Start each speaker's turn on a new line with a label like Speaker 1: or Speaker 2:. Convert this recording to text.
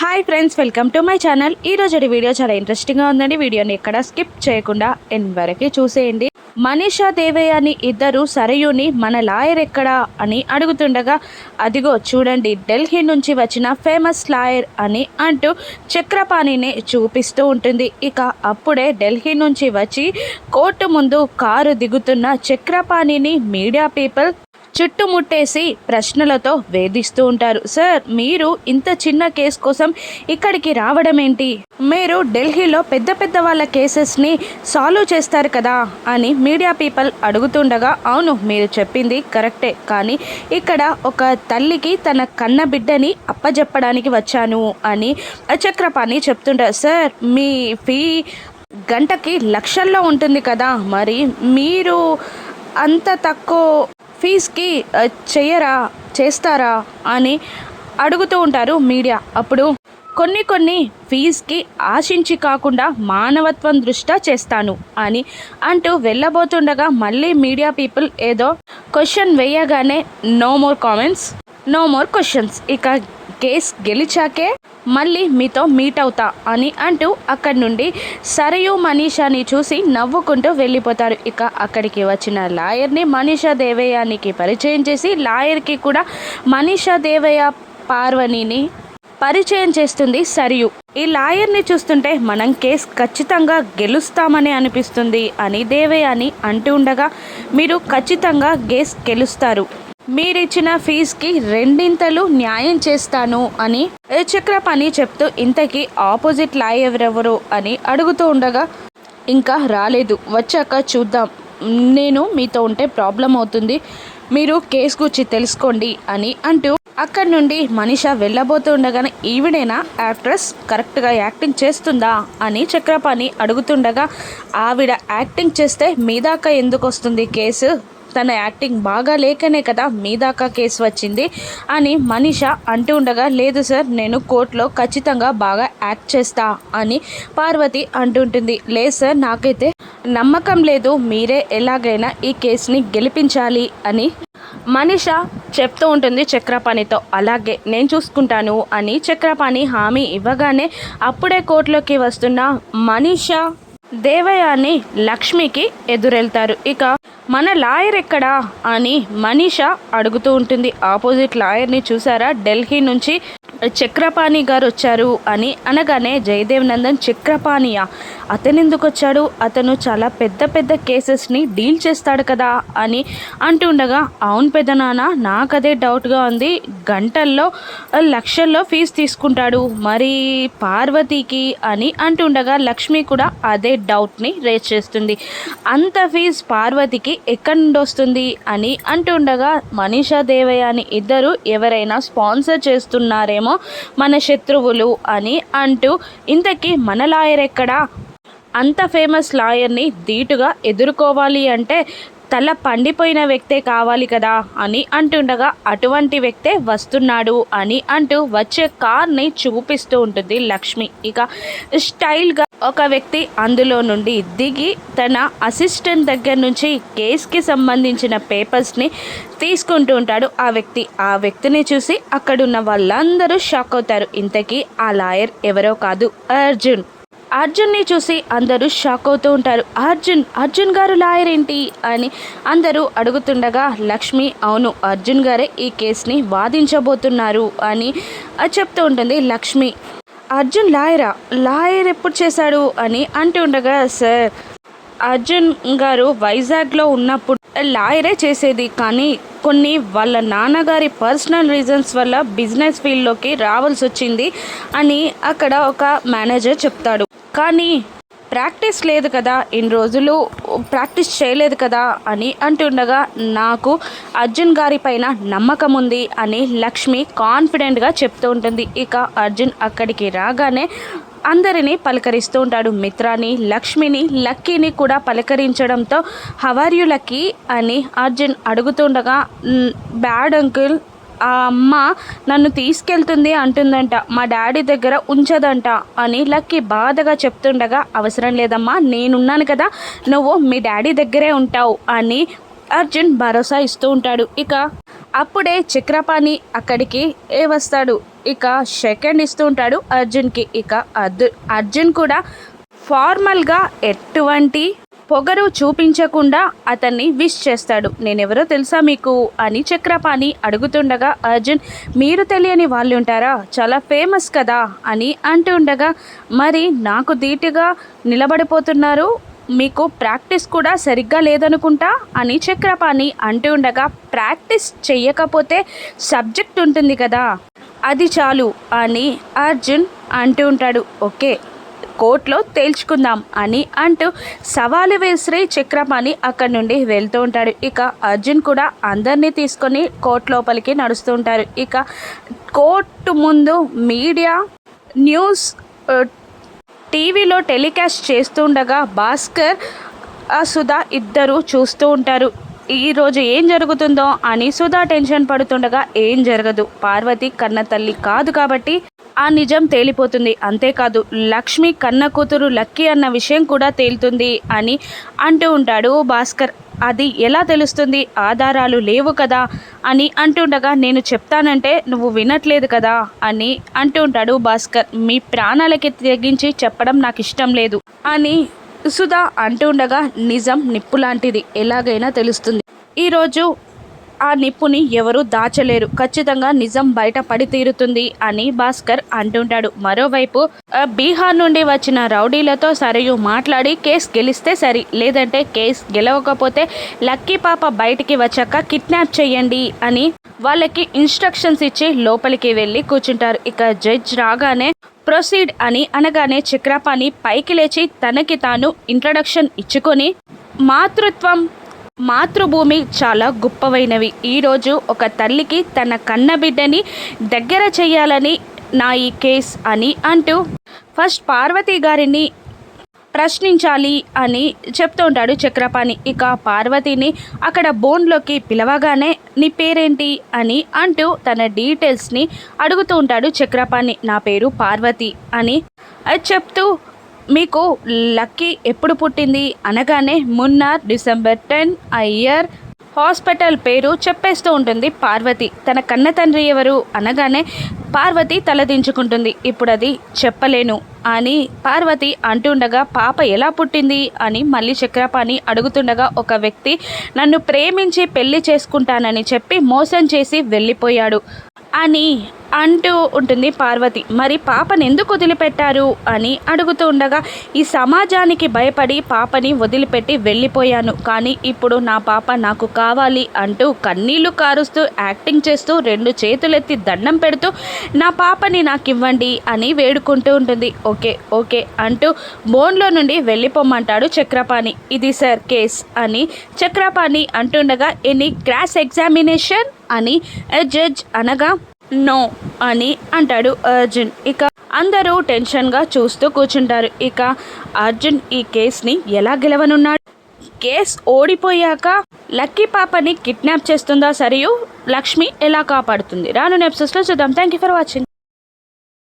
Speaker 1: Hi friends welcome to my channel. ఈ రోజు video చాలా ఇంట్రెస్టింగ్గా ఉందండి. వీడియోని ఎక్కడ స్కిప్ చేయకుండా ఎన్ వరకు చూసేయండి. మనీషా దేవయ్య అని ఇద్దరు సరయుని మన లాయర్ ఎక్కడా అని అడుగుతుండగా అదిగో చూడండి ఢిల్లీ నుంచి వచ్చిన ఫేమస్ లాయర్ అని అంటూ చక్రపాణిని చూపిస్తూ ఉంటుంది. ఇక అప్పుడే ఢిల్లీ నుంచి వచ్చి కోర్టు ముందు కారు దిగుతున్న చక్రపాణిని మీడియా పీపుల్ చుట్టుముట్టేసి ప్రశ్నలతో వేధిస్తూ ఉంటారు. సార్ మీరు ఇంత చిన్న కేసు కోసం ఇక్కడికి రావడం ఏంటి మీరు ఢిల్లీలో పెద్ద పెద్ద వాళ్ళ కేసెస్ని సాల్వ్ చేస్తారు కదా అని మీడియా పీపుల్ అడుగుతుండగా అవును మీరు చెప్పింది కరెక్టే కానీ ఇక్కడ ఒక తల్లికి తన కన్న బిడ్డని అప్పజెప్పడానికి వచ్చాను అని చక్రపాణి చెప్తుంటారు సార్ మీ ఫీ గంటకి లక్షల్లో ఉంటుంది కదా మరి మీరు అంత తక్కువ ఫీజ్కి చెయ్యరా చేస్తారా అని అడుగుతూ ఉంటారు మీడియా. అప్పుడు కొన్ని కొన్ని ఫీజ్కి ఆశించి కాకుండా మానవత్వం దృష్ట్యా చేస్తాను అని అంటూ వెళ్ళబోతుండగా మళ్ళీ మీడియా పీపుల్ ఏదో క్వశ్చన్ వేయగానే no more comments no more questions. ఇక కేస్ గెలిచాకే మళ్ళీ మీతో మీట్ అవుతా అని అంటూ అక్కడి నుండి సరయు మనీషాని చూసి నవ్వుకుంటూ వెళ్ళిపోతారు. ఇక అక్కడికి వచ్చిన లాయర్ని మనీషా దేవయ్యానికి పరిచయం చేసి లాయర్కి కూడా మనీషా దేవయ్య పార్వణిని పరిచయం చేస్తుంది సరియు. ఈ లాయర్ని చూస్తుంటే మనం కేస్ ఖచ్చితంగా గెలుస్తామని అనిపిస్తుంది అని దేవయ్య అంటూ ఉండగా మీరు ఖచ్చితంగా కేస్ గెలుస్తారు. మీరిచ్చిన ఫీజుకి రెండింతలు న్యాయం చేస్తాను అని ఏ చక్రపాణి చెప్తూ ఇంతకీ ఆపోజిట్ లాయెవరెవరు ఎవరెవరు అని అడుగుతూ ఉండగా ఇంకా రాలేదు. వచ్చాక చూద్దాం. నేను మీతో ఉంటే ప్రాబ్లం అవుతుంది. మీరు కేసు గురించి తెలుసుకోండి అని అంటూ అక్కడి నుండి మనిష వెళ్ళబోతూ ఉండగానే ఈవిడేనా? యాక్ట్రెస్? కరెక్ట్గా యాక్టింగ్ చేస్తుందా? అని చక్రపాణి అడుగుతుండగా ఆవిడ యాక్టింగ్ చేస్తే మీ దాకా ఎందుకు వస్తుంది కేసు? తన యాక్టింగ్ బాగా లేకనే కదా మీ దాకా కేసు వచ్చింది అని మనీష అంటూ ఉండగా లేదు సార్ నేను కోర్టులో ఖచ్చితంగా బాగా యాక్ట్ చేస్తా అని పార్వతి అంటుంటుంది. లేదు సార్ నాకైతే నమ్మకం లేదు. మీరే ఎలాగైనా ఈ కేసుని గెలిపించాలి అని మనీష చెప్తూ ఉంటుంది చక్రపాణితో. అలాగే నేను చూసుకుంటాను అని చక్రపాణి హామీ ఇవ్వగానే అప్పుడే కోర్టులోకి వస్తున్న మనీష దేవయాని లక్ష్మికి ఎదురెళ్తారు. ఇక మన లాయర్ ఎక్కడా అని మనీష అడుగుతూ ఉంటుంది. ఆపోజిట్ లాయర్ని చూసారా? ఢిల్లీ నుంచి చక్రపాణి గారు వచ్చారు అని అనగానే జయదేవ్ నందన్ చక్రపాణియా? అతను ఎందుకు వచ్చాడు అతను చాలా పెద్ద పెద్ద కేసెస్ని డీల్ చేస్తాడు కదా అని అంటుండగా అవును పెదనాన్న నాకు అదే డౌట్గా ఉంది. గంటల్లో లక్షల్లో ఫీజు తీసుకుంటాడు. మరి పార్వతికి? అని అంటుండగా లక్ష్మి కూడా అదే డౌట్ని రేజ్ చేస్తుంది. అంత ఫీజు పార్వతికి ఎక్కడి నుండి వస్తుంది అని అంటుండగా మనీషా దేవయ్య అని ఇద్దరు ఎవరైనా స్పాన్సర్ చేస్తున్నారేమో మన శత్రువులు అని అంటూ ఇంతకీ మన లాయర్ ఎక్కడా? అంత ఫేమస్ లాయర్ని ధీటుగా ఎదుర్కోవాలి అంటే తల పండిపోయిన వ్యక్తే కావాలి కదా అని అంటుండగా అటువంటి వ్యక్తే వస్తున్నాడు అని అంటూ వచ్చే కార్ని చూపిస్తూ ఉంటుంది లక్ష్మి. ఇక స్టైల్గా ఒక వ్యక్తి అందులో నుండి దిగి తన అసిస్టెంట్ దగ్గర నుంచి కేస్కి సంబంధించిన పేపర్స్ని తీసుకుంటూ ఉంటాడు. ఆ వ్యక్తి ఆ వ్యక్తిని చూసి అక్కడున్న వాళ్ళందరూ షాక్ అవుతారు. ఇంతకీ ఆ లాయర్ ఎవరో కాదు అర్జున్. అర్జున్ని చూసి అందరూ షాక్ అవుతూ ఉంటారు. అర్జున్ అర్జున్ గారు లాయర్ ఏంటి? అని అందరూ అడుగుతుండగా లక్ష్మి అవును అర్జున్ గారే ఈ కేసుని వాదించబోతున్నారు అని చెప్తూ ఉంటుంది లక్ష్మి. అర్జున్ లాయరా? లాయర్ ఎప్పుడు చేశాడు అని అంటూ ఉండగా సార్ అర్జున్ గారు వైజాగ్లో ఉన్నప్పుడు లాయరే చేసేది. కానీ కొన్ని వాళ్ళ నాన్నగారి పర్సనల్ రీజన్స్ వల్ల బిజినెస్ ఫీల్డ్లోకి రావాల్సి వచ్చింది అని అక్కడ ఒక మేనేజర్ చెప్తాడు. కానీ ప్రాక్టీస్ లేదు కదా ఇన్ని రోజులు ప్రాక్టీస్ చేయలేదు కదా అని అంటుండగా నాకు అర్జున్ గారి పైన నమ్మకం ఉంది అని లక్ష్మి కాన్ఫిడెంట్గా చెప్తూ ఉంటుంది. ఇక అర్జున్ అక్కడికి రాగానే అందరినీ పలకరిస్తూ ఉంటాడు. మిత్రాని లక్ష్మిని లక్కీని కూడా పలకరించడంతో హవార్యు లక్కీ? అని అర్జున్ అడుగుతుండగా బ్యాడ్ అంకుల్ ఆ అమ్మ నన్ను తీసుకెళ్తుంది అంటుందంట. మా డాడీ దగ్గర ఉంచదంట అని లక్కీ బాధగా చెప్తుండగా అవసరం లేదమ్మా నేనున్నాను కదా నువ్వు మీ డాడీ దగ్గరే ఉంటావు అని అర్జున్ భరోసా ఇస్తూ ఉంటాడు. ఇక అప్పుడే చక్రపాణి అక్కడికి ఏ వస్తాడు? ఇక సెకండ్ ఇస్తూ ఉంటాడు అర్జున్కి. ఇక అర్జు అర్జున్ కూడా ఫార్మల్గా ఎటువంటి పొగరు చూపించకుండా అతన్ని విష్ చేస్తాడు. నేనెవరో తెలుసా మీకు? అని చక్రపాణి అడుగుతుండగా అర్జున్ మీరు తెలియని వాళ్ళు ఉంటారా చాలా ఫేమస్ కదా? అని అంటూ ఉండగా మరి నాకు ధీటుగా నిలబడిపోతున్నారు. మీకు ప్రాక్టీస్ కూడా సరిగ్గా లేదనుకుంటా? అని చక్రపాణి అంటూ ఉండగా ప్రాక్టీస్ చెయ్యకపోతే సబ్జెక్ట్ ఉంటుంది కదా. అది చాలు అని అర్జున్ అంటూ ఉంటాడు. ఓకే కోర్టులో తేల్చుకుందాం అని అంటూ సవాలు వేసి చక్రపాణి అక్కడి నుండి వెళ్తూ ఉంటాడు. ఇక అర్జున్ కూడా అందరినీ తీసుకొని కోర్టు లోపలికి నడుస్తూ ఉంటారు. ఇక కోర్టు ముందు మీడియా న్యూస్ టీవీలో టెలికాస్ట్ చేస్తుండగా భాస్కర్ సుధా ఇద్దరు చూస్తూ ఉంటారు. ఈరోజు ఏం జరుగుతుందో అని సుధా టెన్షన్ పడుతుండగా ఏం జరగదు. పార్వతి కన్న తల్లి కాదు కాబట్టి ఆ నిజం తేలిపోతుంది. అంతేకాదు లక్ష్మి కన్న కూతురు లక్కీ అన్న విషయం కూడా తేలుతుంది అని అంటూ ఉంటాడు భాస్కర్. అది ఎలా తెలుస్తుంది? ఆధారాలు లేవు కదా అని అంటుండగా నేను చెప్తానంటే నువ్వు వినట్లేదు కదా అని అంటూ ఉంటాడు భాస్కర్. మీ ప్రాణాలకి తెగించి చెప్పడం నాకు ఇష్టం లేదు అని సుధా అంటూ ఉండగా నిజం నిప్పు లాంటిది ఎలాగైనా తెలుస్తుంది. ఈరోజు ఆ నిప్పుని ఎవరు దాచలేరు. ఖచ్చితంగా నిజం బయట పడి తీరుతుంది అని భాస్కర్ అంటుంటాడు. మరోవైపు బీహార్ నుండి వచ్చిన రౌడీలతో సరియు మాట్లాడి కేసు గెలిస్తే సరి. లేదంటే కేసు గెలవకపోతే లక్కీ పాప బయటికి వచ్చాక కిడ్నాప్ చేయండి అని వాళ్ళకి ఇన్స్ట్రక్షన్స్ ఇచ్చి లోపలికి వెళ్ళి కూర్చుంటారు. ఇక జడ్జ్ రాగానే ప్రొసీడ్ అని అనగానే చక్రపాణి పైకి లేచి తనకి తాను ఇంట్రడక్షన్ ఇచ్చుకొని మాతృత్వం మాతృభూమి చాలా గొప్పవైనవి. ఈరోజు ఒక తల్లికి తన కన్న బిడ్డని దగ్గర చేయాలని నా ఈ కేస్ అని అంటూ ఫస్ట్ పార్వతి గారిని ప్రశ్నించాలి అని చెప్తూ ఉంటాడు చక్రపాణి. ఇక పార్వతిని అక్కడ బోన్లోకి పిలవగానే నీ పేరేంటి? అని అంటూ తన డీటెయిల్స్ని అడుగుతూ ఉంటాడు చక్రపాణి. నా పేరు పార్వతి అని అది చెప్తూ మీకు లక్కీ ఎప్పుడు పుట్టింది? అనగానే Munnar December ten year hospital పేరు చెప్పేస్తూ ఉంటుంది పార్వతి. తన కన్న తండ్రి ఎవరు? అనగానే పార్వతి తలదించుకుంటుంది. ఇప్పుడు అది చెప్పలేను. అని పార్వతి అంటుండగా పాప ఎలా పుట్టింది? అని మళ్ళీ చక్రపాణి అడుగుతుండగా ఒక వ్యక్తి నన్ను ప్రేమించి పెళ్ళి చేసుకుంటానని చెప్పి మోసం చేసి వెళ్ళిపోయాడు అని అంటూ ఉంటుంది పార్వతి. మరి పాపని ఎందుకు వదిలిపెట్టారు అని అడుగుతూ ఉండగా ఈ సమాజానికి భయపడి పాపని వదిలిపెట్టి వెళ్ళిపోయాను. కానీ ఇప్పుడు నా పాప నాకు కావాలి అంటూ కన్నీళ్ళు కారుస్తూ యాక్టింగ్ చేస్తూ రెండు చేతులెత్తి దండం పెడుతూ నా పాపని నాకు ఇవ్వండి అని వేడుకుంటూ ఉంటుంది. ఓకే ఓకే అంటూ బోన్లో నుండి వెళ్ళిపోమంటాడు చక్రపాణి. ఇది సార్ కేస్ అని చక్రపాణి అంటుండగా ఎనీ క్రాస్ ఎగ్జామినేషన్ అని జడ్జ్ అనగా నో అని అంటాడు అర్జున్. ఇక అందరూ టెన్షన్గా చూస్తూ కూర్చుంటారు. ఇక అర్జున్ ఈ కేస్ని ఎలా గెలవనున్నాడు? కేస్ ఓడిపోయాక లక్కీ పాపని కిడ్నాప్ చేస్తుందా సరియు? లక్ష్మి ఎలా కాపాడుతుంది? రాను ఎపిసోడ్స్లో చూద్దాం. Thank you for watching